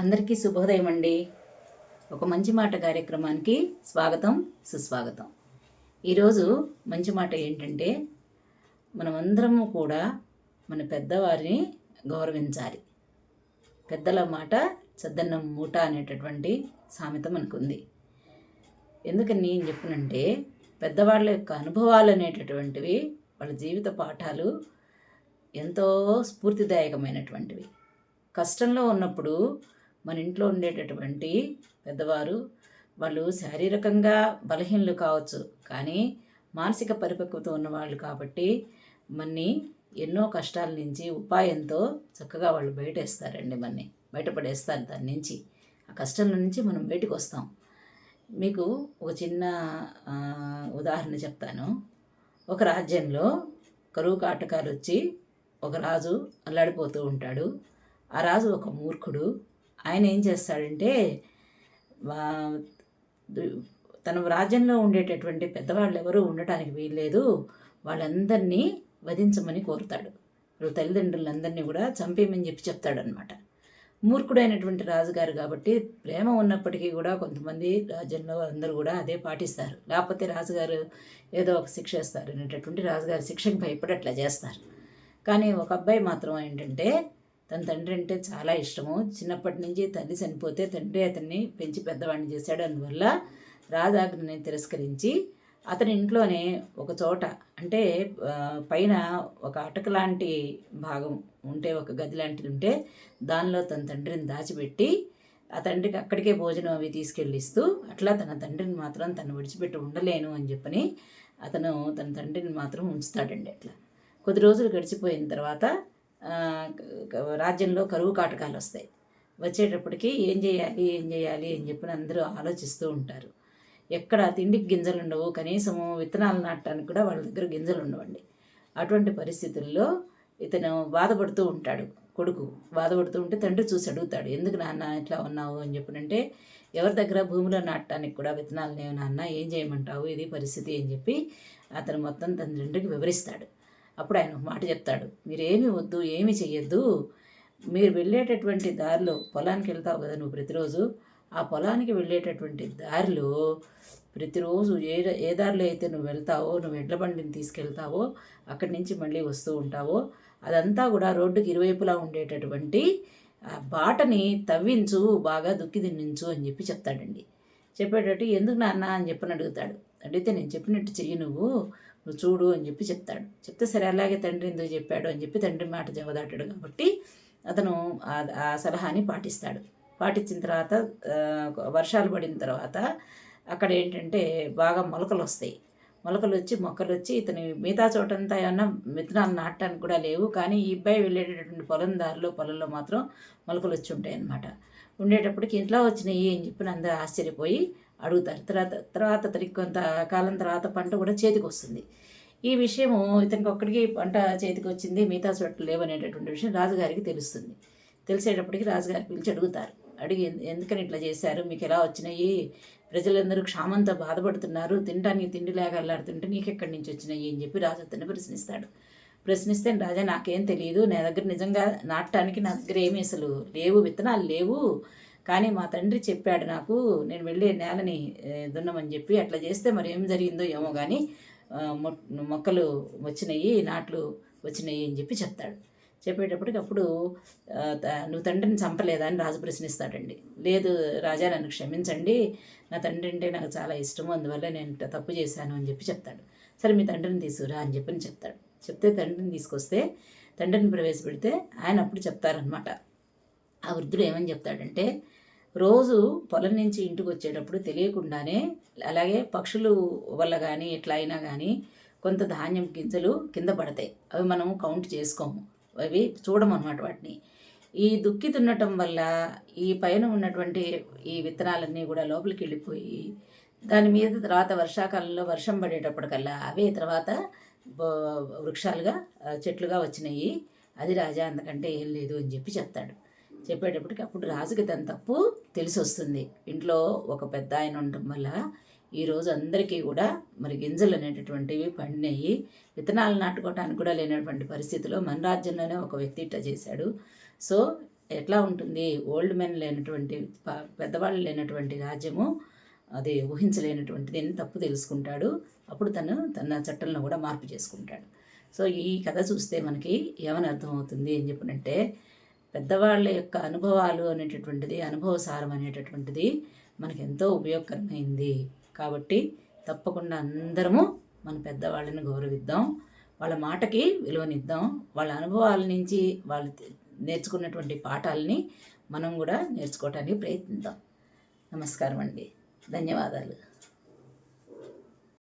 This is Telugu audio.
అందరికీ శుభోదయం అండి. ఒక మంచి మాట కార్యక్రమానికి స్వాగతం సుస్వాగతం. ఈరోజు మంచి మాట ఏంటంటే మనమందరము కూడా మన పెద్దవారిని గౌరవించాలి. పెద్దల మాట చద్దన్నం మూట అనేటటువంటి సామెత మనకుంది. ఎందుకని నేను చెప్పనంటే పెద్దవాళ్ళ యొక్క అనుభవాలు అనేటటువంటివి వాళ్ళ జీవిత పాఠాలు ఎంతో స్ఫూర్తిదాయకమైనటువంటివి. కష్టంలో ఉన్నప్పుడు మన ఇంట్లో ఉండేటటువంటి పెద్దవారు వాళ్ళు శారీరకంగా బలహీనలు కావచ్చు కానీ మానసిక పరిపక్వత ఉన్నవాళ్ళు కాబట్టి మన్ని ఎన్నో కష్టాల నుంచి ఉపాయంతో చక్కగా వాళ్ళు బయటేస్తారండి మన్ని బయటపడేస్తారు దాని నుంచి. ఆ కష్టం నుంచి మనం బయటకు వస్తాం మీకు ఒక చిన్న ఉదాహరణ చెప్తాను. ఒక రాజ్యంలో కరువు కాటకాలు వచ్చి ఒక రాజు అల్లాడిపోతూ ఉంటాడు. ఆ రాజు ఒక మూర్ఖుడు. ఆయన ఏం చేస్తాడంటే వా- తన రాజ్యంలో ఉండేటటువంటి పెద్దవాళ్ళు ఎవరూ ఉండటానికి వీల్లేదు. వాళ్ళందరినీ వధించమని కోరుతాడు. వాళ్ళ తల్లిదండ్రులందరినీ కూడా చంపేయమని చెప్పి చెప్తాడనమాట మూర్ఖుడైనటువంటి రాజుగారు కాబట్టి ప్రేమ ఉన్నప్పటికీ కూడా కొంతమంది రాజ్యంలో అందరూ కూడా అదే పాటిస్తారు. లేకపోతే రాజుగారు ఏదో ఒక శిక్ష వేస్తారు అనేటటువంటి రాజుగారి శిక్షకు భయపడి అట్లా చేస్తారు. కానీ ఒక అబ్బాయి మాత్రం ఏంటంటే తన తండ్రి అంటే చాలా ఇష్టము. చిన్నప్పటి నుంచి తల్లి చనిపోతే తండ్రి అతన్ని పెంచి పెద్దవాడిని చేశాడు. అందువల్ల రాజాజ్ఞని తిరస్కరించి అతని ఇంట్లోనే ఒక చోట అంటే పైన ఒక అటక లాంటి భాగం ఉంటే ఒక గది లాంటిది ఉంటే దానిలో తన తండ్రిని దాచిపెట్టి ఆ తండ్రికి అక్కడికే భోజనం అవి తీసుకెళ్ళిస్తూ అట్లా తన తండ్రిని మాత్రం తను విడిచిపెట్టి ఉండలేను అని చెప్పని అతను తన తండ్రిని మాత్రం ఉంచుతాడండి అట్లా. కొద్ది రోజులు గడిచిపోయిన తర్వాత రాజ్యంలో కరువు కాటకాలు వస్తాయి. వచ్చేటప్పటికి ఏం చేయాలి ఏం చేయాలి అని చెప్పి అందరూ ఆలోచిస్తూ ఉంటారు. ఎక్కడ తిండికి గింజలు ఉండవు కనీసము విత్తనాలు నాటడానికి కూడా వాళ్ళ దగ్గర గింజలు ఉండవండి. అటువంటి పరిస్థితుల్లో ఇతను బాధపడుతూ ఉంటాడు కొడుకు బాధపడుతూ ఉంటే తండ్రి చూసి అడుగుతాడు ఎందుకు నాన్న ఇట్లా ఉన్నావు? అని చెప్పినంటే ఎవరి దగ్గర భూమిలో నాటడానికి కూడా విత్తనాలు లేవు నాన్న ఏం చేయమంటావు? ఇది పరిస్థితి అని చెప్పి అతను మొత్తం తన తండ్రికి వివరిస్తాడు. అప్పుడు ఆయన మాట చెప్తాడు మీరేమి వద్దు ఏమి చెయ్యొద్దు. మీరు వెళ్ళేటటువంటి దారిలో పొలానికి వెళ్తావు కదా నువ్వు ప్రతిరోజు. ఆ పొలానికి వెళ్ళేటటువంటి దారిలో ప్రతిరోజు ఏ ఏ దారిలో అయితే నువ్వు వెళ్తావో నువ్వు ఎడ్ల బండిని తీసుకెళ్తావో అక్కడి నుంచి మళ్ళీ వస్తూ ఉంటావో అదంతా కూడా రోడ్డుకి ఇరువైపులా ఉండేటటువంటి ఆ బాటని తవ్వించు బాగా దుక్కి దిన్నించు అని చెప్పి చెప్తాడండి. చెప్పేటట్టు ఎందుకు నాన్న అని చెప్పని అడుగుతాడు. అడిగితే నేను చెప్పినట్టు చెయ్యి నువ్వు. నువ్వు చూడు అని చెప్పి చెప్తాడు. చెప్తే సరే అలాగే తండ్రి ఎందుకు చెప్పాడు అని చెప్పి తండ్రి మాట జవదాటాడు కాబట్టి అతను ఆ- సలహాని పాటిస్తాడు. పాటించిన తర్వాత వర్షాలు పడిన తర్వాత అక్కడ ఏంటంటే బాగా మొలకలు వస్తాయి. మొలకలు వచ్చి మొక్కలు వచ్చి ఇతని మిగతా చోటంతా ఏమన్నా విత్తనాలు నాటడానికి కూడా లేవు. కానీ ఈ అబ్బాయి వెళ్ళేటటువంటి పొలం దారిలో పొలంలో మాత్రం మొలకలు వచ్చి ఉంటాయి అన్నమాట ఉండేటప్పటికి ఇంట్లో వచ్చినాయి అని చెప్పి అందరూ ఆశ్చర్యపోయి అడుగుతారు. తర్వాత తర్వాత అతనికి కొంత కాలం తర్వాత పంట కూడా చేతికి వస్తుంది ఈ విషయము ఇతనికి ఒక్కడికి పంట చేతికి వచ్చింది మిగతా చోట్ల లేవనేటటువంటి విషయం రాజుగారికి తెలుస్తుంది. తెలిసేటప్పటికి రాజుగారు పిలిచి అడుగుతారు. అడిగి ఎందుకని ఇట్లా చేశారు? మీకు ఎలా వచ్చినాయి? ప్రజలందరూ క్షామంతో బాధపడుతున్నారు. తినడానికి తిండి లేక అల్లాడుతుంటే నీకు ఎక్కడి నుంచి వచ్చినాయి అని చెప్పి రాజు అతన్ని ప్రశ్నిస్తాడు. ప్రశ్నిస్తే రాజా నాకేం తెలియదు నా దగ్గర నిజంగా నాటడానికి నా దగ్గర ఏమీ అసలు లేవు విత్తనాలు లేవు. కానీ మా తండ్రి చెప్పాడు నాకు నేను వెళ్ళే నేలని దున్నమని చెప్పి అట్లా చేస్తే మరి ఏం జరిగిందో ఏమో కానీ మొ- మొక్కలు వచ్చినాయి నాట్లు వచ్చినాయి అని చెప్పి చెప్తాడు. చెప్పేటప్పటికి అప్పుడు నువ్వు తండ్రిని చంపలేదా అని రాజు ప్రశ్నిస్తాడండి. లేదు రాజా నన్ను క్షమించండి. నా తండ్రి అంటే నాకు చాలా ఇష్టము అందువల్ల నేను తప్పు చేశాను అని చెప్పి చెప్తాడు. సరే మీ తండ్రిని తీసుకురా అని చెప్పి చెప్తాడు. చెప్తే తండ్రిని తీసుకొస్తే తండ్రిని ప్రవేశపెడితే ఆయన అప్పుడు చెప్తారనమాట ఆ వృద్ధుడు ఏమని చెప్తాడంటే రోజు పొలం నుంచి ఇంటికి వచ్చేటప్పుడు తెలియకుండానే అలాగే పక్షులు వల్ల కానీ ఎట్లా అయినా కానీ కొంత ధాన్యం గింజలు కింద పడతాయి. అవి మనం కౌంట్ చేసుకోము. అవి చూడమన్నమాట వాటిని. ఈ దుక్కి దున్నటం వల్ల ఈ పైన ఉన్నటువంటి ఈ విత్తనాలన్నీ కూడా లోపలికి వెళ్ళిపోయి దాని మీద తర్వాత వర్షాకాలంలో వర్షం పడేటప్పటికల్లా అవే తర్వాత వృక్షాలుగా చెట్లుగా వచ్చినాయి. అది రాజా అందుకంటే ఏం లేదు అని చెప్పి చెప్తాడు. చెప్పేటప్పటికి అప్పుడు రాజుకి తన తప్పు తెలిసి వస్తుంది ఇంట్లో ఒక పెద్ద ఆయన ఉండటం వల్ల ఈరోజు అందరికీ కూడా మరి గింజలు అనేటటువంటివి పండినాయి. విత్తనాలు నాటుకోవటానికి కూడా లేనటువంటి పరిస్థితిలో మన రాజ్యంలోనే ఒక వ్యక్తి ఇట్లా చేశాడు. సో ఎట్లా ఉంటుంది? ఓల్డ్ మెన్ లేనటువంటి పెద్దవాళ్ళు లేనటువంటి రాజ్యము అది ఊహించలేనటువంటిది అని తప్పు తెలుసుకుంటాడు. అప్పుడు తను తన చట్టంలో కూడా మార్పు చేసుకుంటాడు. సో ఈ కథ చూస్తే మనకి ఏమని అర్థమవుతుంది అని చెప్పినంటే పెద్దవాళ్ళ యొక్క అనుభవాలు అనేటటువంటిది అనుభవ సారం అనేటటువంటిది మనకు ఎంతో ఉపయోగకరమైంది. కాబట్టి తప్పకుండా అందరము మన పెద్దవాళ్ళని గౌరవిద్దాం. వాళ్ళ మాటకి విలువనిద్దాం. వాళ్ళ అనుభవాల నుంచి వాళ్ళు నేర్చుకున్నటువంటి పాఠాలని మనం కూడా నేర్చుకోవటానికి ప్రయత్నిద్దాం. నమస్కారం అండి ధన్యవాదాలు.